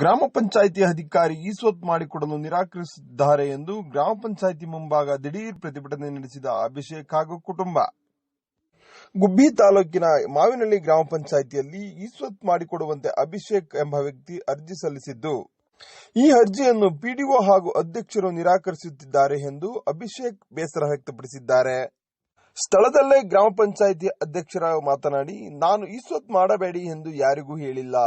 ಗ್ರಾಮ ಪಂಚಾಯಿತಿ ಅಧಿಕಾರಿ ಈಸ್ವತ್ ಮಾಡಿಕೊಡಲು ನಿರಾಕರಿಸಿದ್ದಾರೆ ಎಂದು ಗ್ರಾಮ ಪಂಚಾಯಿತಿ ಮುಂಭಾಗ ದಿಢೀರ್ ಪ್ರತಿಭಟನೆ ನಡೆಸಿದ ಅಭಿಷೇಕ್ ಹಾಗೂ ಕುಟುಂಬ. ಗುಬ್ಬಿ ತಾಲೂಕಿನ ಮಾವಿನಹಳ್ಳಿ ಗ್ರಾಮ ಪಂಚಾಯಿತಿಯಲ್ಲಿ ಈಸ್ವತ್ ಮಾಡಿಕೊಡುವಂತೆ ಅಭಿಷೇಕ್ ಎಂಬ ವ್ಯಕ್ತಿ ಅರ್ಜಿ ಸಲ್ಲಿಸಿದ್ದು, ಈ ಅರ್ಜಿಯನ್ನು ಪಿಡಿಒ ಹಾಗೂ ಅಧ್ಯಕ್ಷರು ನಿರಾಕರಿಸುತ್ತಿದ್ದಾರೆ ಎಂದು ಅಭಿಷೇಕ್ ಬೇಸರ ವ್ಯಕ್ತಪಡಿಸಿದ್ದಾರೆ. ಸ್ಥಳದಲ್ಲೇ ಗ್ರಾಮ ಪಂಚಾಯಿತಿ ಅಧ್ಯಕ್ಷರ ಮಾತನಾಡಿ, ನಾನು ಈಸ್ವತ್ ಮಾಡಬೇಡಿ ಎಂದು ಯಾರಿಗೂ ಹೇಳಿಲ್ಲ.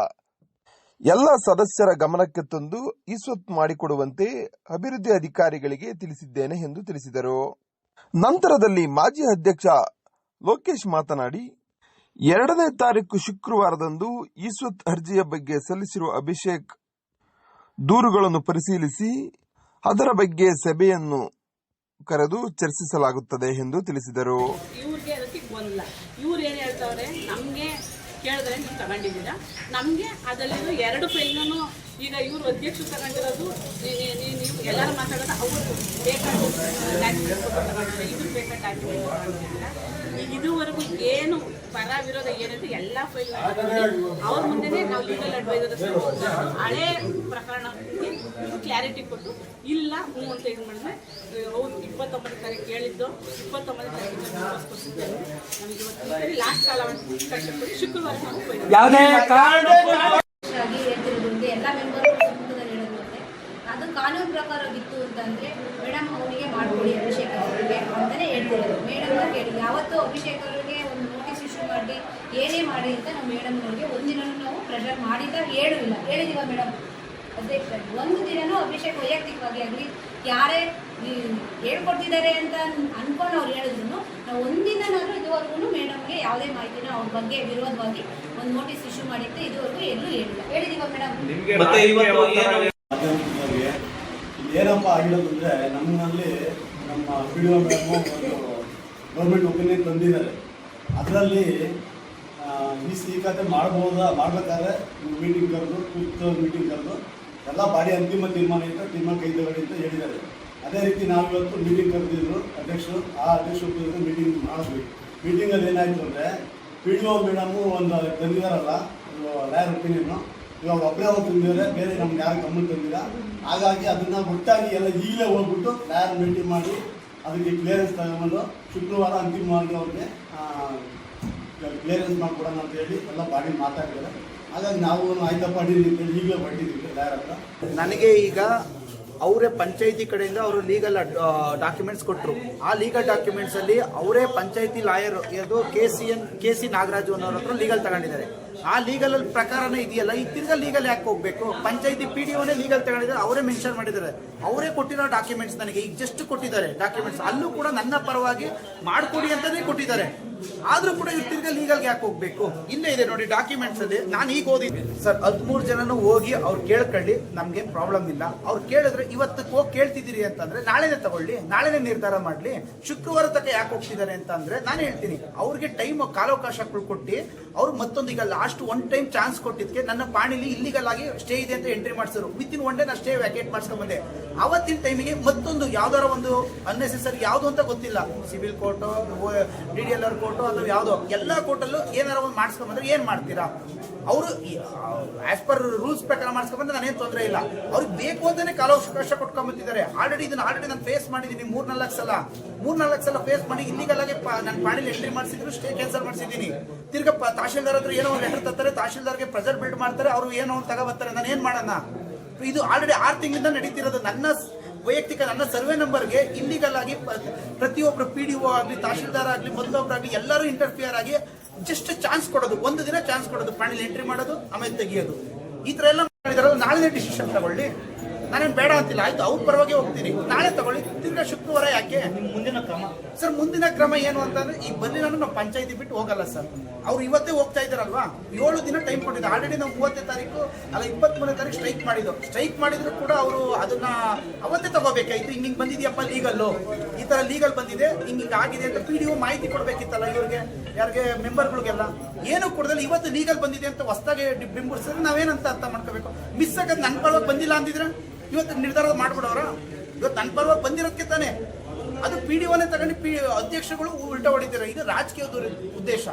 ಎಲ್ಲ ಸದಸ್ಯರ ಗಮನಕ್ಕೆ ತಂದು ಈಸ್ವತ್ ಮಾಡಿಕೊಡುವಂತೆ ಅಭಿವೃದ್ಧಿ ಅಧಿಕಾರಿಗಳಿಗೆ ತಿಳಿಸಿದ್ದೇನೆ ಎಂದು ತಿಳಿಸಿದರು. ನಂತರದಲ್ಲಿ ಮಾಜಿ ಅಧ್ಯಕ್ಷ ಲೋಕೇಶ್ ಮಾತನಾಡಿ, ಎರಡನೇ ತಾರೀಕು ಶುಕ್ರವಾರದಂದು ಈಸ್ವತ್ ಅರ್ಜಿಯ ಬಗ್ಗೆ ಸಲ್ಲಿಸಿರುವ ಅಭಿಷೇಕ್ ದೂರುಗಳನ್ನು ಪರಿಶೀಲಿಸಿ, ಅದರ ಬಗ್ಗೆ ಸಭೆಯನ್ನು ಕರೆದು ಚರ್ಚಿಸಲಾಗುತ್ತದೆ ಎಂದು ತಿಳಿಸಿದರು. ಏನು ಕೇಳಿದ್ರೆ ನೀವು ತಗೊಂಡಿದ್ದೀರಾ? ನಮಗೆ ಅದರಲ್ಲಿರೋ ಎರಡು ಫೈಲ್ನೂ ಈಗ ಇವರು ಅಧ್ಯಕ್ಷರು ತಗೊಂಡಿರೋದು ನೀವು ಎಲ್ಲರೂ ಮಾತಾಡೋದು ಅವರು ಬೇಕಾದ ಡಾಕ್ಯುಮೆಂಟ್ ತಗೊಂಡಿದ್ದಾರೆ. ಇವ್ರು ಬೇಕಾದ ಡಾಕ್ಯುಮೆಂಟ್ ಇದುವರೆಗೂ ಏನು ಪರ ವಿರೋಧ ಏನಿದೆ ಎಲ್ಲ ಫೈಲ್ ಅವ್ರ ಮುಂದೆನೇ ನಾವು ಲೀಗಲ್ ಅಡ್ವೈಸರ್ ಹಳೆ ಪ್ರಕರಣ ಕ್ಲಾರಿಟಿ ಕೊಟ್ಟು ಇಲ್ಲ, ಹ್ಞೂ ಅಂತ ಇದು ಮಾಡಿದ್ರೆ, ಹೌದು ಇಪ್ಪತ್ತೊಂಬತ್ತು ತಾರೀಕು ಹೇಳಿದ್ದು ಇಪ್ಪತ್ತೊಂಬತ್ತು ತಾರೀಕು ಲಾಸ್ಟ್ ಶುಕ್ರವಾರ ಯಾವುದೇ ಹೇಳ್ತಿರೋದಂತೆ ಎಲ್ಲ ಮೆಂಬರ್ ಸಂಪುಟದಲ್ಲಿ ಹೇಳೋದಂತೆ ಅದು ಕಾನೂನು ಪ್ರಕಾರ ಬಿತ್ತು ಅಂತಂದ್ರೆ ಮೇಡಮ್ ಅವರಿಗೆ ಮಾಡ್ಕೊಡಿ ಅಭಿಷೇಕ ಅವರಿಗೆ ಅಂತಾನೆ ಹೇಳ್ತಿರೋದು. ಮೇಡಮ್ ಕೇಳಿ ಯಾವತ್ತೂ ಅಭಿಷೇಕ್ ಅವರಿಗೆ ಒಂದು ನೋಟಿಸ್ ಇಶ್ಯೂ ಮಾಡಿ ಏನೇ ಮಾಡಿ ಅಂತ ನಾವು ಮೇಡಮ್ ಅವರಿಗೆ ಒಂದಿನೂ ನಾವು ಪ್ರೆಷರ್ ಮಾಡಿಲ್ಲ ಹೇಳಿಲ್ಲ ಹೇಳಿದೀವ ಮೇಡಮ್ ಅದೇ ಒಂದು ದಿನನೂ ಅಭಿಷೇಕ್ ವೈಯಕ್ತಿಕವಾಗಿ ಆಗಲಿ ಯಾರೇ ಈ ಹೇಳ್ಕೊಡ್ತಿದ್ದಾರೆ ಅಂತ ಅನ್ಕೊಂಡು ಅವ್ರು ಹೇಳಿದ್ರು ನಾವು ಒಂದಿನಾದ್ರೂ ಇದುವರೆಗೂ ಮೇಡಮ್ಗೆ ಯಾವುದೇ ಮಾಹಿತಿನ ಅವ್ರ ಬಗ್ಗೆ ವಿರೋಧವಾಗಿ ಒಂದು ನೋಟಿಸ್ ಇಶ್ಯೂ ಮಾಡಿದ್ದೆ ಇದುವರೆಗೂ ಎಲ್ಲೂ ಹೇಳಿಲ್ಲ. ಹೇಳಿದೀವ ಮೇಡಮ್? ಮತ್ತೆ ಇವತ್ತು ಏನು ಮಾಧ್ಯಮದವರಿಗೆ ಏನಪ್ಪ ಆಗಿರೋದು ಅಂದರೆ ನಮ್ಮಲ್ಲಿ ನಮ್ಮ ಪಿ ಡಿ ಒ ಮೇಡಮು ಒಂದು ಗೌರ್ಮೆಂಟ್ ಒಪಿನಿಯನ್ ತಂದಿದ್ದಾರೆ. ಅದರಲ್ಲಿ ಈ ಸಿ ಖಾತೆ ಮಾಡ್ಬೋದಾ ಮಾಡ್ಬೇಕಾದ್ರೆ ಮೀಟಿಂಗ್ ಕರೆದು ಕೂತು ಮೀಟಿಂಗ್ ಕರೆದು ಎಲ್ಲ ಬಾಡಿ ಅಂತಿಮ ತೀರ್ಮಾನ ಇತ್ತು ತೀರ್ಮಾನ ಕೈಗೊಳ್ಳಿ ಅಂತ ಹೇಳಿದ್ದಾರೆ. ಅದೇ ರೀತಿ ನಾವು ಇವತ್ತು ಮೀಟಿಂಗ್ ಕರೆದಿದ್ರು, ಅಧ್ಯಕ್ಷರು, ಆ ಅಧ್ಯಕ್ಷರು ಮೀಟಿಂಗ್ ಮಾಡಿಸ್ಬೇಕು ಮೀಟಿಂಗಲ್ಲಿ ಏನಾಯಿತು ಅಂದರೆ ಪಿ ಡಿ ಒ ಮೇಡಮು ಒಂದು ತಂದಿದ್ದಾರಲ್ಲ ಲ್ಯಾರ್ ಒಪಿನಿಯನ್ನು ಇವಾಗ ಒಬ್ಬರೇ ಹೋಗಿ ತಂದಿದ್ದಾರೆ, ಬೇರೆ ನಮ್ಗೆ ಯಾರು ಗಮನ ತಂದಿಲ್ಲ. ಹಾಗಾಗಿ ಅದನ್ನು ಒಟ್ಟಾಗಿ ಎಲ್ಲ ಈಗಲೇ ಹೋಗ್ಬಿಟ್ಟು ಲ್ಯಾರ್ ಮೀಟಿಂಗ್ ಮಾಡಿ, ಅದಕ್ಕೆ ಕ್ಲಿಯರೆನ್ಸ್ ತಗೊಂಡು ಶುಕ್ರವಾರ ಅಂತಿಮವಾಗಿ ಅವ್ರಿಗೆ ಕ್ಲಿಯರೆನ್ಸ್ ಮಾಡಿಕೊಡೋಣ ಅಂತ ಹೇಳಿ ಎಲ್ಲ ಬಾಡಿ ಮಾತಾಡಿದ್ದಾರೆ. ಹಾಗಾಗಿ ನಾವು ಆಯ್ತಪ್ಪ ಈಗಲೇ ಲ್ಯಾರ್ ನನಗೆ ಈಗ ಅವರೇ ಪಂಚಾಯಿತಿ ಕಡೆಯಿಂದ ಅವರು ಲೀಗಲ್ ಡಾಕ್ಯುಮೆಂಟ್ಸ್ ಕೊಟ್ಟರು ಆ ಲೀಗಲ್ ಡಾಕ್ಯುಮೆಂಟ್ಸ್ ಅಲ್ಲಿ ಅವರೇ ಪಂಚಾಯಿತಿ ಲಾಯರ್ ಇದು K C N K C Nagaraju ಅನ್ನೋರ legal ತಗೊಂಡಿದ್ದಾರೆ. ಆ ಲೀಗಲ್ ಪ್ರಕಾರನೇ ಇದೆಯಲ್ಲ? ಈ ತಿರ್ಗಾ ಲೀಗಲ್ ಯಾಕೆ ಹೋಗ್ಬೇಕು? ಪಂಚಾಯತಿ ಪಿ ಡಿ ಒನೇ ಲೀಗಲ್ ತಗೊಂಡಿದ್ದಾರೆ, ಅವರೇ ಮೆನ್ಷನ್ ಮಾಡಿದ್ದಾರೆ. ಅವರೇ ಕೊಟ್ಟಿರೋ ಡಾಕ್ಯುಮೆಂಟ್ಸ್ ನನಗೆ ಈಗ ಜಸ್ಟ್ ಕೊಟ್ಟಿದ್ದಾರೆ. ಡಾಕ್ಯುಮೆಂಟ್ಸ್ ಅಲ್ಲೂ ಕೂಡ ನನ್ನ ಪರವಾಗಿ ಮಾಡ್ಕೊಡಿ ಅಂತಾನೆ ಕೊಟ್ಟಿದ್ದಾರೆ. ಆದ್ರೂ ಕೂಡ ಇವ್ರು ತಿರ್ಗಾ ಲೀಗಲ್ಗೆ ಯಾಕೆ ಹೋಗ್ಬೇಕು? ಇಲ್ಲೇ ಇದೆ ನೋಡಿ ಡಾಕ್ಯುಮೆಂಟ್ಸ್ ಅಲ್ಲಿ. ನಾನು ಈಗ ಓದಿದ್ದೆ. ಸರ್, ಹದಿಮೂರು ಜನನು ಹೋಗಿ ಅವ್ರು ಕೇಳ್ಕೊಳ್ಳಿ, ನಮ್ಗೆ ಪ್ರಾಬ್ಲಮ್ ಇಲ್ಲ. ಅವ್ರು ಕೇಳಿದ್ರೆ ಇವತ್ತಕ್ಕೆ ಹೋಗಿ ಕೇಳ್ತಿದ್ದೀರಿ ಅಂತಂದ್ರೆ ನಾಳೆನೇ ತಗೊಳ್ಳಿ, ನಾಳೆನೇ ನಿರ್ಧಾರ ಮಾಡ್ಲಿ. ಶುಕ್ರವಾರ ತಕ್ಕ ಯಾಕೆ ಹೋಗ್ತಿದ್ದಾರೆ ಅಂತ ಅಂದ್ರೆ ನಾನು ಹೇಳ್ತೀನಿ. ಅವ್ರಿಗೆ ಟೈಮ್ ಕಾಲಾವಕಾಶಗಳು ಕೊಟ್ಟು, ಅವ್ರು ಮತ್ತೊಂದು ಈಗ ಲಾಸ್ಟ್ ಒನ್ ಟೈಮ್ ಚಾನ್ಸ್ ಕೊಟ್ಟಿದ್ದಕ್ಕೆ ನನ್ನ ಪಾಣಿಲಿ ಇಲ್ಲಿಗಲ್ ಆಗಿ ಸ್ಟೇ ಇದೆ ಅಂತ ಎಂಟ್ರಿ ಮಾಡಿಸಿದ್ರು. ವಿತ್ ಇನ್ ಒನ್ ಡೇ ನಾ ಸ್ಟೇ ವ್ಯಾಕೇಟ್ ಮಾಡ್ಸ್ಕೊಂಡ್ ಬಂದೆ. ಅವತ್ತಿನ ಟೈಮಿಗೆ ಮತ್ತೊಂದು ಯಾವ್ದಾರ ಒಂದು ಅನ್ನೆಸೆಸರಿ ಯಾವುದು ಅಂತ ಗೊತ್ತಿಲ್ಲ. Civil court D D L R court ಅಥವಾ ಯಾವುದೋ. ಎಲ್ಲ ಕೋರ್ಟಲ್ಲೂ ಏನಾರ ಒಂದು ಮಾಡಿಸ್ಕೊಂಬಂದ್ರೆ ಏನ್ ಮಾಡ್ತೀರಾ? ಅವರು ಆಸ್ ಪರ್ ರೂಲ್ಸ್ ಪ್ರಕಾರ ಮಾಡ್ಸ್ಕೊಂಡ್ಬಂದ್ರೆ ನಾನೇನು ತೊಂದರೆ ಇಲ್ಲ. ಅವ್ರಿಗೆ ಬೇಕು ಅಂತಾನೆ ಕಾಲಾವಕಾಶ ಕೊಟ್ಕೊಂಡ್ಬಂದಿದ್ದಾರೆ ಆಲ್ರೆಡಿ ಇದನ್ನ ಆಲ್ರೆಡಿ ನಾನು ಫೇಸ್ ಮಾಡಿದ್ದೀನಿ ಮೂರ್ ನಾಲ್ಕು ಸಲ. ಮೂರ್ ನಾಲ್ಕು ಸಲ ಫೇಸ್ ಮಾಡಿ ಇಲ್ಲಿಗಲ್ಲಾಗೆ ನನ್ನ ಪಾಣಿಲಿ ಎಂಟ್ರಿ ಮಾಡಿಸಿದ್ರು ಸ್ಟೇ ಕ್ಯಾನ್ಸಲ್ ಮಾಡಿಸಿದ್ದೀನಿ. ತಿರ್ಗಾ ಪ- ತಹಶೀಲ್ದಾರ್ ಹತ್ರ ಏನೋ ಒಂದು ಲೆಟರ್ ತರ್ತಾರೆ, ತಹಶೀಲ್ದಾರ್ಗೆ ಪ್ರೆಸರ್ ಬಿಲ್ಡ್ ಮಾಡ್ತಾರೆ, ಅವರು ಏನೋ ಒಂದು ತಗೋಬರ್ತಾರೆ ನಾನು ಏನು ಮಾಡೋಣ? ಇದು ಆಲ್ರೆಡಿ ಆರು ತಿಂಗಳಿಂದ ನಡೀತಿರೋದು ನನ್ನ ವೈಯಕ್ತಿಕ ನನ್ನ ಸರ್ವೆ ನಂಬರ್ಗೆ ಇಲ್ಲಿಗಲ್ ಆಗಿ ಪ- ಪ್ರತಿಯೊಬ್ಬರು ಪಿ ಡಿ ಒ ಆಗಲಿ, ತಹಶೀಲ್ದಾರ್ ಆಗಲಿ ಮೊದಲೊಬ್ಬರಾಗಲಿ ಎಲ್ಲರೂ ಇಂಟರ್ಫಿಯರ್ ಆಗಿ ಜಸ್ಟ್ ಚಾನ್ಸ್ ಕೊಡೋದು, ಒಂದು ದಿನ ಚಾನ್ಸ್ ಕೊಡೋದು ಪಾಣಿಲಿ ಎಂಟ್ರಿ ಮಾಡೋದು, ಆಮೇಲೆ ತೆಗಿಯೋದು. ಈ ತರ ಎಲ್ಲ ಮಾಡಿದಾರಲ್ಲ ನಾಳೆ ಡಿಸಿಷನ್ ತಗೊಳ್ಳಿ. ನಾನೇನು ಬೇಡ ಅಂತಿಲ್ಲ. ಆಯ್ತು ಅವ್ರ ಪರವಾಗಿ ಹೋಗ್ತೀನಿ. ನಾಳೆ ತಗೊಳ್ಳಿ. ತಿಂಗಳ ಶುಕ್ರವಾರ ಯಾಕೆ? ಮುಂದಿನ ಕ್ರಮ. ಸರ್ ಮುಂದಿನ ಕ್ರಮ ಏನು ಅಂತಂದ್ರೆ ಈ ಬಂದಿನ ನಾನು ನಾವು ಪಂಚಾಯತಿ ಬಿಟ್ಟು ಹೋಗಲ್ಲ ಸರ್. ಅವ್ರು ಇವತ್ತೇ ಹೋಗ್ತಾ ಇದಾರಲ್ವಾ ಏಳು ದಿನ ಟೈಮ್ ಕೊಟ್ಟಿದ್ದು ಆಲ್ರೆಡಿ ನಾವು ಮೂವತ್ತನೇ ತಾರೀಕು ಅಲ್ಲ ಇಪ್ಪತ್ಮೂರನೇ ತಾರೀಕು ಸ್ಟ್ರೈಕ್ ಮಾಡಿದ್ರು ಸ್ಟ್ರೈಕ್ ಮಾಡಿದ್ರು ಕೂಡ ಅವರು ಅದನ್ನ ಅವತ್ತೇ ತಗೋಬೇಕಾಯ್ತು. ಹಿಂಗ್ ಹಿಂಗ್ ಬಂದಿದ್ಯಪ್ಪ ಲೀಗಲ್ಲು ಈ ತರ ಲೀಗಲ್ ಬಂದಿದೆ. ಹಿಂಗ್ ಹಿಂಗ್ ಆಗಿದೆ ಅಂತ ಪಿ ಡಿ ಒ ಮಾಹಿತಿ ಕೊಡಬೇಕಿತ್ತಲ್ಲ ಇವ್ರಿಗೆ ಯಾರಿಗೆ ಮೆಂಬರ್ಗಳಿಗೆಲ್ಲ ಏನು ಕೊಡದಲ್ಲ. ಇವತ್ತು ಲೀಗಲ್ ಬಂದಿದೆ ಅಂತ ಹೊಸದಾಗಿ ಬಿಂಬಿಸಿದ್ರೆ ನಾವೇನಂತ ಅರ್ಥ ಮಾಡ್ಕೋಬೇಕು? ಮಿಸ್ ಆಗದ್ ನನ್ನ ಪರವಾಗಿ ಬಂದಿಲ್ಲ ಅಂದಿದ್ರೆ? ಇವತ್ತು ನಿರ್ಧಾರ ಮಾಡ್ಬಿಡೋರ. ಇವತ್ತು ನನ್ನ ಪರವಾಗಿ ಬಂದಿರೋದಕ್ಕೆ ತಾನೆ. ಅದು ಪಿ ಡಿ ಒನೇ ತಗೊಂಡು ಪಿ ಅಧ್ಯಕ್ಷಗಳು ಉಲ್ಟಾ ಹೊಡಿತಾರೆ. ಇದು ರಾಜಕೀಯದ ಉದ್ದೇಶ.